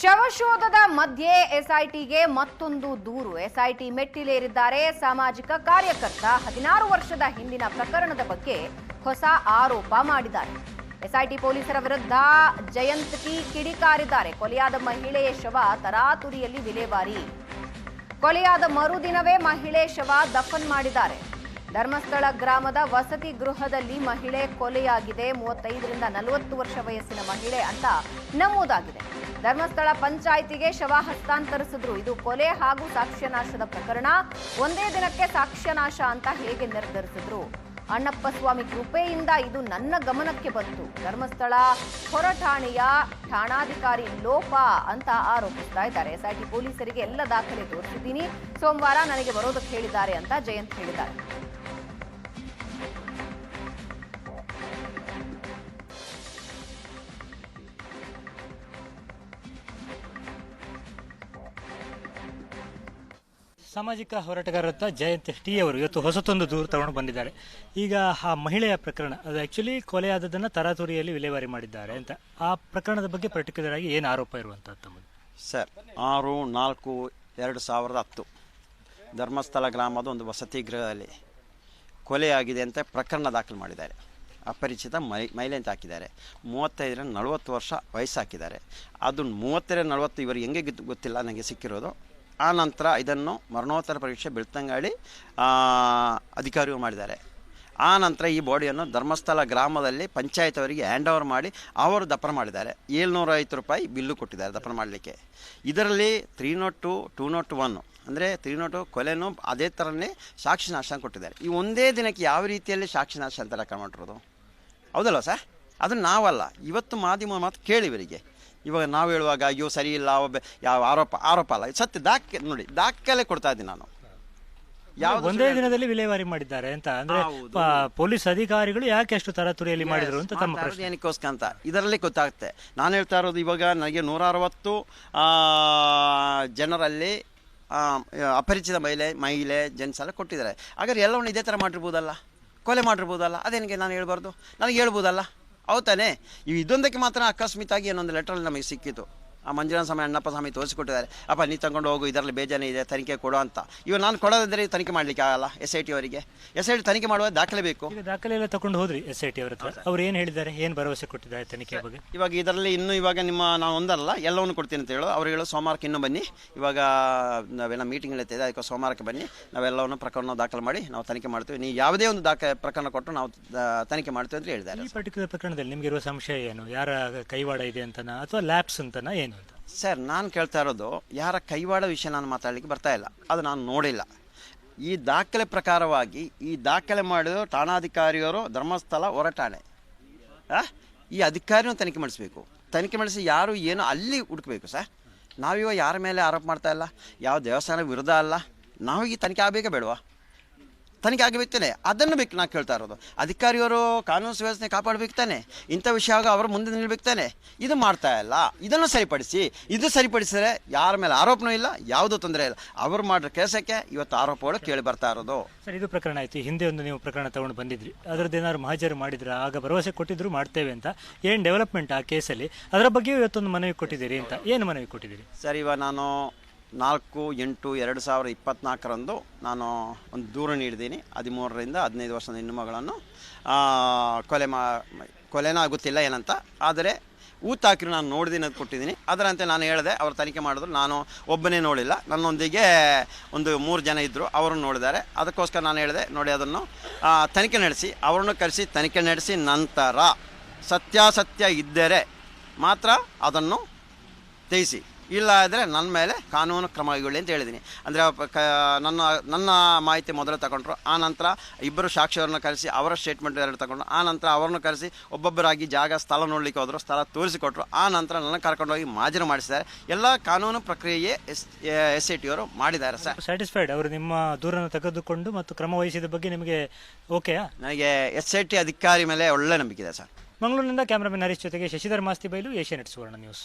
ಶವಶೋಧದ ಮಧ್ಯೆ ಎಸ್ಐಟಿಗೆ ಮತ್ತೊಂದು ದೂರು. ಎಸ್ಐಟಿ ಮೆಟ್ಟಿಲೇರಿದ್ದಾರೆ. ಸಾಮಾಜಿಕ ಕಾರ್ಯಕರ್ತ ಹದಿನಾರು ವರ್ಷದ ಹಿಂದಿನ ಪ್ರಕರಣದ ಬಗ್ಗೆ ಹೊಸ ಆರೋಪ ಮಾಡಿದ್ದಾರೆ. ಎಸ್ಐಟಿ ಪೊಲೀಸರ ವಿರುದ್ಧ ಜಯಂತ್ ಕಿಡಿಕಾರಿದ್ದಾರೆ. ಕೊಲೆಯಾದ ಮಹಿಳೆಯ ಶವ ತರಾತುರಿಯಲ್ಲಿ ವಿಲೇವಾರಿ. ಕೊಲೆಯಾದ ಮರುದಿನವೇ ಮಹಿಳೆ ಶವ ದಫನ್ ಮಾಡಿದ್ದಾರೆ. ಧರ್ಮಸ್ಥಳ ಗ್ರಾಮದ ವಸತಿ ಗೃಹದಲ್ಲಿ ಮಹಿಳೆ ಕೊಲೆಯಾಗಿದೆ. ಮೂವತ್ತೈದರಿಂದ ನಲವತ್ತು ವರ್ಷ ವಯಸ್ಸಿನ ಮಹಿಳೆ ಅಂತ ನಮೂದಾಗಿದೆ. ಧರ್ಮಸ್ಥಳ ಪಂಚಾಯಿತಿಗೆ ಶವ ಹಸ್ತಾಂತರಿಸಿದ್ರು. ಇದು ಕೊಲೆ ಹಾಗೂ ಸಾಕ್ಷ್ಯನಾಶದ ಪ್ರಕರಣ. ಒಂದೇ ದಿನಕ್ಕೆ ಸಾಕ್ಷ್ಯನಾಶ ಅಂತ ಹೇಗೆ ನಿರ್ಧರಿಸಿದ್ರು? ಅಣ್ಣಪ್ಪ ಸ್ವಾಮಿ ಕೃಪೆಯಿಂದ ಇದು ನನ್ನ ಗಮನಕ್ಕೆ ಬಂತು. ಧರ್ಮಸ್ಥಳ ಹೊರಠಾಣೆಯ ಠಾಣಾಧಿಕಾರಿ ಲೋಪ ಅಂತ ಆರೋಪಿಸ್ತಾ ಇದ್ದಾರೆ. ಎಸ್ಐಟಿ ಪೊಲೀಸರಿಗೆ ಎಲ್ಲ ದಾಖಲೆ ತೋರಿಸಿದ್ದೀನಿ. ಸೋಮವಾರ ನನಗೆ ಬರೋದಕ್ಕೆ ಹೇಳಿದ್ದಾರೆ ಅಂತ ಜಯಂತ್ ಹೇಳಿದ್ದಾರೆ. ಸಾಮಾಜಿಕ ಹೋರಾಟಗಾರರತ್ತ ಜಯಂತ್ ಟಿ ಅವರು ಇವತ್ತು ಹೊಸತೊಂದು ದೂರು ತಗೊಂಡು ಬಂದಿದ್ದಾರೆ. ಈಗ ಆ ಮಹಿಳೆಯ ಪ್ರಕರಣ, ಅದು ಆಕ್ಚುಲಿ ಕೊಲೆಯಾದದನ್ನು ತರಾತುರಿಯಲ್ಲಿ ವಿಲೇವಾರಿ ಮಾಡಿದ್ದಾರೆ ಅಂತ. ಆ ಪ್ರಕರಣದ ಬಗ್ಗೆ ಪರ್ಟಿಕ್ಯುಲರ್ ಆಗಿ ಏನು ಆರೋಪ ಇರುವಂಥದ್ದು ತಮ್ಮದು? ಸರ್, ಆರು, ನಾಲ್ಕು, ಎರಡು ಸಾವಿರದ ಹತ್ತು, ಧರ್ಮಸ್ಥಳ ಗ್ರಾಮದ ಒಂದು ವಸತಿ ಗೃಹದಲ್ಲಿ ಕೊಲೆಯಾಗಿದೆ ಅಂತ ಪ್ರಕರಣ ದಾಖಲು ಮಾಡಿದ್ದಾರೆ. ಅಪರಿಚಿತ ಮೈ ಮಹಿಳೆ ಅಂತ ಹಾಕಿದ್ದಾರೆ. ಮೂವತ್ತೈದರಿಂದ ನಲವತ್ತು ವರ್ಷ ವಯಸ್ಸು ಹಾಕಿದ್ದಾರೆ ಅದು ಮೂವತ್ತರಿಂದ ನಲವತ್ತು ಇವರು ಹೆಂಗೆ ಗಿತ್- ಗೊತ್ತಿಲ್ಲ ನನಗೆ ಸಿಕ್ಕಿರೋದು. ಆ ನಂತರ ಇದನ್ನು ಮರಣೋತ್ತರ ಪರೀಕ್ಷೆ ಬೆಳ್ತಂಗಾಳಿ ಅಧಿಕಾರಿಗಳು ಮಾಡಿದ್ದಾರೆ. ಆ ನಂತರ ಈ ಬಾಡಿಯನ್ನು ಧರ್ಮಸ್ಥಳ ಗ್ರಾಮದಲ್ಲಿ ಪಂಚಾಯತ್ ಅವರಿಗೆ ಹ್ಯಾಂಡ್ ಓವರ್ ಮಾಡಿ ಅವರು ದಪ್ಪನ ಮಾಡಿದ್ದಾರೆ. ಏಳ್ನೂರ ಐವತ್ತು ರೂಪಾಯಿ ಬಿಲ್ಲು ಕೊಟ್ಟಿದ್ದಾರೆ ದಪ್ಪನ ಮಾಡಲಿಕ್ಕೆ. ಇದರಲ್ಲಿ three not two two not one ಅಂದರೆ ತ್ರೀ ನಾಟ್ ಕೊಲೆನೂ ಅದೇ ಥರನೇ ಸಾಕ್ಷಿ ನಾಶ ಕೊಟ್ಟಿದ್ದಾರೆ. ಈ ಒಂದೇ ದಿನಕ್ಕೆ ಯಾವ ರೀತಿಯಲ್ಲಿ ಸಾಕ್ಷಿ ನಾಶ ಅಂತ ಲೆಕ್ಕ ಮಾಡಿರೋದು? ಹೌದಲ್ವ ಸರ್? ಅದು ನಾವಲ್ಲ. ಇವತ್ತು ಮಾಧ್ಯಮ ಮಾತು ಕೇಳಿ ಇವರಿಗೆ. ಇವಾಗ ನಾವು ಹೇಳುವಾಗ ಅಯ್ಯೋ ಸರಿ ಇಲ್ಲ ಒಬ್ಬ ಯಾವ ಆರೋಪ ಆರೋಪ ಅಲ್ಲ. ಸತ್ಯ ದಾಖಲೆ ನೋಡಿ ದಾಖಲೆ ಕೊಡ್ತಾ ಇದ್ದೀನಿ ನಾನು. ಯಾವ ಒಂದೇ ದಿನದಲ್ಲಿ ವಿಲೇವಾರಿ ಮಾಡಿದ್ದಾರೆ ಅಂತ. ಅಂದ್ರೆ ಪೊಲೀಸ್ ಅಧಿಕಾರಿಗಳು ಯಾಕೆ ಅಷ್ಟು ತರಾತುರಿಯಲ್ಲಿ ಮಾಡಿದ್ರು ಅಂತ ತಮ್ಮ ಪ್ರಶ್ನೆಗೋಸ್ಕರ ಅಂತ. ಇದರಲ್ಲಿ ಗೊತ್ತಾಗುತ್ತೆ. ನಾನು ಹೇಳ್ತಾ ಇರೋದು ಇವಾಗ ನನಗೆ ನೂರ ಅರವತ್ತು ಆ, ಜನರಲ್ಲಿ ಅಪರಿಚಿತ ಮಹಿಳೆ ಮಹಿಳೆ ಜೆಂಟ್ಸ್ ಎಲ್ಲ ಕೊಟ್ಟಿದ್ದಾರೆ. ಹಾಗಾದ್ರೆ ಎಲ್ಲವನ್ನು ಇದೇ ಥರ ಮಾಡಿರ್ಬೋದಲ್ಲ? ಕೊಲೆ ಮಾಡಿರ್ಬೋದಲ್ಲ? ಅದೇನಿಗೆ ನಾನು ಹೇಳ್ಬಾರ್ದು? ನನಗೆ ಹೇಳ್ಬೋದಲ್ಲ? ಹೌದಾನೆ ಇದೊಂದಕ್ಕೆ ಮಾತ್ರ ಆಕಸ್ಮಿತಾಗಿ ಏನೊಂದು ಲೆಟ್ರಲ್ಲಿ ನಮಗೆ ಸಿಕ್ಕಿತು ಆ ಮಂಜುನಾಥ ಸ್ವಾಮಿ ಅಣ್ಣಪ್ಪ ಸ್ವಾಮಿ ತೋರಿಸಿಕೊಟ್ಟಿದ್ದಾರೆ. ಅಪ್ಪ ನೀ ತಗೊಂಡು ಹೋಗು ಇದರಲ್ಲಿ ಬೇಜಾನೆ ಇದೆ ತನಿಖೆ ಕೊಡು ಅಂತ. ಇವಾಗ ನಾನು ಕೊಡೋದಿದ್ರೆ ತನಿಖೆ ಮಾಡಲಿಕ್ಕೆ ಆಗಲ್ಲ ಎಸ್ ಐ ಟಿ ಅವರಿಗೆ. ಎಸ್ ಐ ಟಿ ತನಿಖೆ ಮಾಡುವ ದಾಖಲೆ ಬೇಕು. ಈಗ ದಾಖಲೆ ಎಲ್ಲ ತಗೊಂಡು ಹೋದ್ರಿ ಎಸ್ ಐ ಟಿ ಅವ್ರ ಹತ್ರ? ಅವ್ರು ಏನು ಹೇಳಿದ್ದಾರೆ ಏನು ಭರವಸೆ ಕೊಟ್ಟಿದ್ದಾರೆ ತನಿಖೆ ಬಗ್ಗೆ? ಇವಾಗ ಇದರಲ್ಲಿ ಇನ್ನೂ ಇವಾಗ ನಿಮ್ಮ ನಾವು ಒಂದಲ್ಲ ಎಲ್ಲವನ್ನು ಕೊಡ್ತೀನಿ ಅಂತ ಹೇಳು ಅವ್ರು ಹೇಳೋ ಸೋಮವಾರಕ್ಕೆ ಇನ್ನೂ ಬನ್ನಿ. ಇವಾಗ ನಾವೆಲ್ಲ ಮೀಟಿಂಗ್ ಇದೆ ಅದಕ್ಕೆ ಸೋಮವಾರಕ್ಕೆ ಬನ್ನಿ. ನಾವೆಲ್ಲವನ್ನು ಪ್ರಕರಣ ದಾಖಲು ಮಾಡಿ ನಾವು ತನಿಖೆ ಮಾಡ್ತೀವಿ. ನೀವು ಯಾವುದೇ ಒಂದು ದಾಖಲೆ ಪ್ರಕರಣ ಕೊಟ್ಟು ನಾವು ತನಿಖೆ ಮಾಡ್ತೀವಿ ಅಂತ ಹೇಳಿದ್ದಾರೆ ಈ ಪರ್ಟಿಕ್ಯುಲರ್ ಪ್ರಕರಣದಲ್ಲಿ ನಿಮಗೆ ಇರುವ ಸಂಶಯ ಏನು? ಯಾರ ಕೈವಾಡ ಇದೆ ಅಂತನಾ ಅಥವಾ ಲ್ಯಾಬ್ಸ್ ಅಂತನಾ ಏನು? ಸರ್, ನಾನು ಕೇಳ್ತಾ ಇರೋದು, ಯಾರ ಕೈವಾಡ ವಿಷಯ ನಾನು ಮಾತಾಡಲಿಕ್ಕೆ ಬರ್ತಾ ಇಲ್ಲ. ಅದು ನಾನು ನೋಡಿಲ್ಲ. ಈ ದಾಖಲೆ ಪ್ರಕಾರವಾಗಿ, ಈ ದಾಖಲೆ ಮಾಡಿದ ಠಾಣಾಧಿಕಾರಿಯವರು ಧರ್ಮಸ್ಥಳ ಹೊರಠಾಣೆ. ಆ? ಈ ಅಧಿಕಾರಿನೂ ತನಿಖೆ ಮಾಡಿಸ್ಬೇಕು. ತನಿಖೆ ಮಾಡಿಸಿ ಯಾರು ಏನು ಅಲ್ಲಿ ಹುಡುಕಬೇಕು ಸರ್? ನಾವಿವಾಗ ಯಾರ ಮೇಲೆ ಆರೋಪ ಮಾಡ್ತಾ ಇಲ್ಲ? ಯಾವ ದೇವಸ್ಥಾನ ವಿರುದ್ಧ ಅಲ್ಲ? ನಾವು ಈ ತನಿಖೆ ಆಗಬೇಕೇ ಬೇಡವಾ? ತನಿಖೆ ಆಗಬೇಕು ಅದನ್ನು ಬೇಕು ನಾ ಕೇಳ್ತಾ ಇರೋದು. ಅಧಿಕಾರಿಯವರು ಕಾನೂನು ಸುವ್ಯವಸ್ಥೆ ಕಾಪಾಡಬೇಕು ತಾನೆ ಇಂಥ ವಿಷಯ ಆಗ ಅವರು ಮುಂದೆ ನಿಲ್ಬೇಕು ತಾನೆ ಇದು ಮಾಡ್ತಾ ಇಲ್ಲ. ಇದನ್ನು ಸರಿಪಡಿಸಿ ಇದು ಸರಿಪಡಿಸಿದ್ರೆ ಯಾರ ಮೇಲೆ ಆರೋಪನೂ ಇಲ್ಲ ಯಾವುದೂ ತೊಂದರೆ ಇಲ್ಲ. ಅವರು ಮಾಡಿರೋ ಕೆಲಸಕ್ಕೆ ಇವತ್ತು ಆರೋಪಗಳು ಕೇಳಿ ಬರ್ತಾ ಇರೋದು. ಸರ್ ಇದು ಪ್ರಕರಣ ಆಯ್ತು. ಹಿಂದೆ ಒಂದು ನೀವು ಪ್ರಕರಣ ತಗೊಂಡು ಬಂದಿದ್ರಿ. ಅದರದ್ದು ಏನಾದ್ರು ಮಹಾಜರು ಮಾಡಿದ್ರ ಆಗ ಭರವಸೆ ಕೊಟ್ಟಿದ್ರು ಮಾಡ್ತೇವೆ ಅಂತ ಏನು ಡೆವಲಪ್ಮೆಂಟ್ ಆ ಕೇಸಲ್ಲಿ ಅದರ ಬಗ್ಗೆಯೂ ಇವತ್ತೊಂದು ಮನವಿ ಕೊಟ್ಟಿದ್ದೀರಿ ಅಂತ. ಏನು ಮನವಿ ಕೊಟ್ಟಿದ್ದೀರಿ? ಸರ್ ಇವಾಗ ನಾನು ನಾಲ್ಕು, ಎಂಟು, ಎರಡು ಸಾವಿರದ ಇಪ್ಪತ್ತ್ನಾಲ್ಕರಂದು ನಾನು ಒಂದು ದೂರ ನೀಡಿದ್ದೀನಿ. ಹದಿಮೂರರಿಂದ ಹದಿನೈದು ವರ್ಷದ ಹೆಣ್ಣುಮಗಳನ್ನು ಕೊಲೆ ಮಾ, ಕೊಲೆನೂ ಆಗುತ್ತಿಲ್ಲ ಏನಂತ. ಆದರೆ ಊತಾಕಿರು ನಾನು ನೋಡಿದ್ದೀನಿ ಅಂತ ಕೊಟ್ಟಿದ್ದೀನಿ. ಅದರಂತೆ ನಾನು ಹೇಳಿದೆ, ಅವರು ತನಿಖೆ ಮಾಡಿದ್ರು. ನಾನು ಒಬ್ಬನೇ ನೋಡಿಲ್ಲ. ನನ್ನೊಂದಿಗೆ ಒಂದು ಮೂರು ಜನ ಇದ್ದರು ಅವರು ನೋಡಿದ್ದಾರೆ. ಅದಕ್ಕೋಸ್ಕರ ನಾನು ಹೇಳಿದೆ, ನೋಡಿ ಅದನ್ನು ತನಿಖೆ ನಡೆಸಿ. ಅವರನ್ನು ಕರೆಸಿ ತನಿಖೆ ನಡೆಸಿ ನಂತರ ಸತ್ಯಾಸತ್ಯ ಇದ್ದರೆ ಮಾತ್ರ ಅದನ್ನು ತ್ಯಜಿಸಿ ಇಲ್ಲ ಆದರೆ ನನ್ನ ಮೇಲೆ ಕಾನೂನು ಕ್ರಮ ಕೈಗೊಳ್ಳಿ ಅಂತ ಹೇಳಿದ್ದೀನಿ ಅಂದರೆ ಕ ನನ್ನ ನನ್ನ ಮಾಹಿತಿ ಮೊದಲು ತಗೊಂಡ್ರು. ಆ ನಂತರ ಇಬ್ಬರು ಸಾಕ್ಷಿಯವರನ್ನ ಕರೆಸಿ ಅವರ ಸ್ಟೇಟ್ಮೆಂಟ್ ಎರಡು ತಗೊಂಡ್ರು. ಆ ನಂತರ ಅವರನ್ನು ಕರೆಸಿ ಒಬ್ಬೊಬ್ಬರಾಗಿ ಜಾಗ ಸ್ಥಳ ನೋಡಲಿಕ್ಕೆ ಹೋದರು ಸ್ಥಳ ತೋರಿಸಿಕೊಟ್ರು. ಆ ನಂತರ ನನ್ನ ಕರ್ಕೊಂಡೋಗಿ ಮಾಜರು ಮಾಡಿಸಿದ್ದಾರೆ. ಎಲ್ಲ ಕಾನೂನು ಪ್ರಕ್ರಿಯೆ ಎಸ್ ಎಸ್ ಐ ಟಿಯವರು ಮಾಡಿದ್ದಾರೆ ಸರ್. ಸ್ಯಾಟಿಸ್ಫೈಡ್ ಅವರು ನಿಮ್ಮ ದೂರನ್ನು ತೆಗೆದುಕೊಂಡು ಮತ್ತು ಕ್ರಮ ವಹಿಸಿದ ಬಗ್ಗೆ ನಿಮಗೆ ಓಕೆಯಾ ನನಗೆ ಎಸ್ ಐ ಟಿ ಅಧಿಕಾರಿ ಮೇಲೆ ಒಳ್ಳೆ ನಂಬಿಕೆ ಇದೆ ಸರ್. ಮಂಗಳೂರಿನಿಂದ ಕ್ಯಾಮ್ರಾಮನ್ ಹರೀಶ್ ಜೊತೆಗೆ ಶಶಿಧರ್ ಮಾಸ್ತಿ ಬೈಲು ಏಷ್ಯಾನೆಟ್ ಸುವರ್ಣ ನ್ಯೂಸ್.